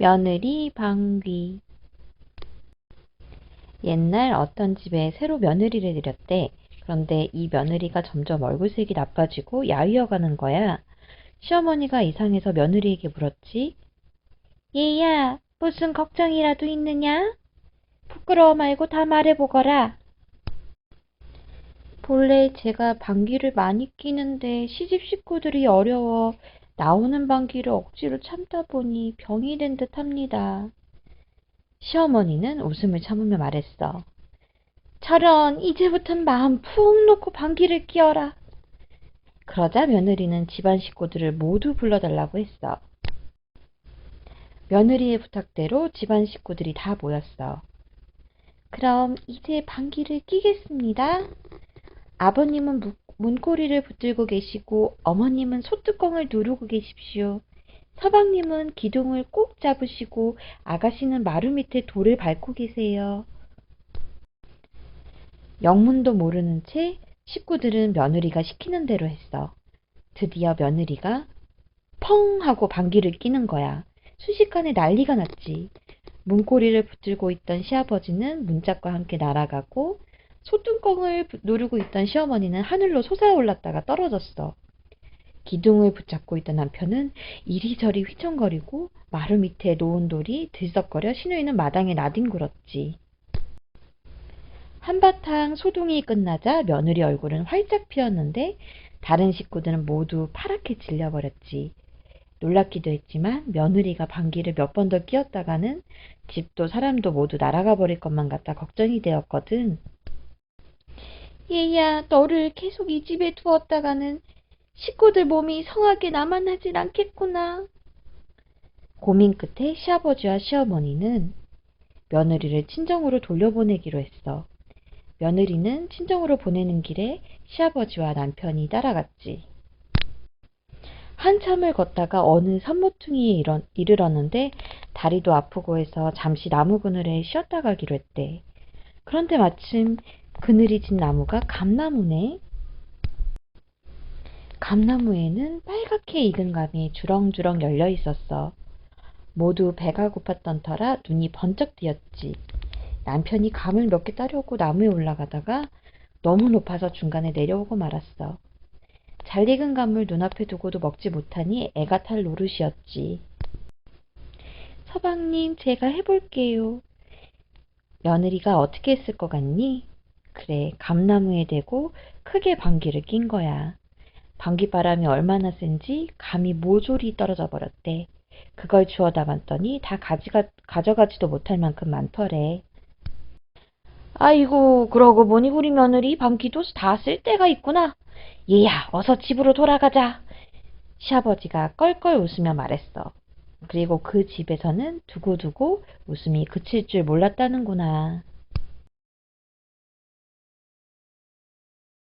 며느리 방귀 옛날 어떤 집에 새로 며느리를 들였대. 그런데 이 며느리가 점점 얼굴색이 나빠지고 야위어 가는 거야. 시어머니가 이상해서 며느리에게 물었지. 얘야, 무슨 걱정이라도 있느냐? 부끄러워 말고 다 말해보거라. 본래 제가 방귀를 많이 끼는데 시집 식구들이 어려워 나오는 방귀를 억지로 참다 보니 병이 된 듯 합니다. 시어머니는 웃음을 참으며 말했어. 저런, 이제부턴 마음 푹 놓고 방귀를 뀌어라. 그러자 며느리는 집안 식구들을 모두 불러달라고 했어. 며느리의 부탁대로 집안 식구들이 다 모였어. 그럼 이제 방귀를 끼겠습니다. 아버님은 무- 문고리를 붙들고 계시고 어머님은 소뚜껑을 누르고 계십시오. 서방님은 기둥을 꼭 잡으시고 아가씨는 마루 밑에 돌을 밟고 계세요. 영문도 모르는 채 식구들은 며느리가 시키는 대로 했어. 드디어 며느리가 펑 하고 방귀를 끼는 거야. 순식간에 난리가 났지. 문고리를 붙들고 있던 시아버지는 문짝과 함께 날아가고 소뚜껑을 부- 누르고 있던 시어머니는 하늘로 솟아올랐다가 떨어졌어. 기둥을 붙잡고 있던 남편은 이리저리 휘청거리고 마루 밑에 놓은 돌이 들썩거려 시누이는 마당에 나뒹굴었지. 한바탕 소동이 끝나자 며느리 얼굴은 활짝 피었는데 다른 식구들은 모두 파랗게 질려버렸지. 놀랍기도 했지만 며느리가 방귀를 몇 번 더 끼었다가는 집도 사람도 모두 날아가 버릴 것만 같아 걱정이 되었거든. 얘야, 너를 계속 이 집에 두었다가는 식구들 몸이 성하게 남아나질 않겠구나. 고민 끝에 시아버지와 시어머니는 며느리를 친정으로 돌려보내기로 했어. 며느리는 친정으로 보내는 길에 시아버지와 남편이 따라갔지. 한참을 걷다가 어느 산모퉁이에 이르- 이르렀는데 다리도 아프고 해서 잠시 나무 그늘에 쉬었다 가기로 했대. 그런데 마침 그늘이 진 나무가 감나무네. 감나무에는 빨갛게 익은 감이 주렁주렁 열려 있었어. 모두 배가 고팠던 터라 눈이 번쩍 뜨였지. 남편이 감을 몇 개 따려고 나무에 올라가다가 너무 높아서 중간에 내려오고 말았어. 잘 익은 감을 눈앞에 두고도 먹지 못하니 애가 탈 노릇이었지. 서방님, 제가 해볼게요. 며느리가 어떻게 했을 것 같니? 그래, 감나무에 대고 크게 방귀를 낀 거야. 방귀바람이 얼마나 센지 감이 모조리 떨어져 버렸대. 그걸 주워 담았더니 다 가지가, 가져가지도 못할 만큼 많더래. 아이고, 그러고 보니 우리 며느리 방귀도 다 쓸 때가 있구나. 얘야, 어서 집으로 돌아가자. 시아버지가 껄껄 웃으며 말했어. 그리고 그 집에서는 두고두고 웃음이 그칠 줄 몰랐다는구나.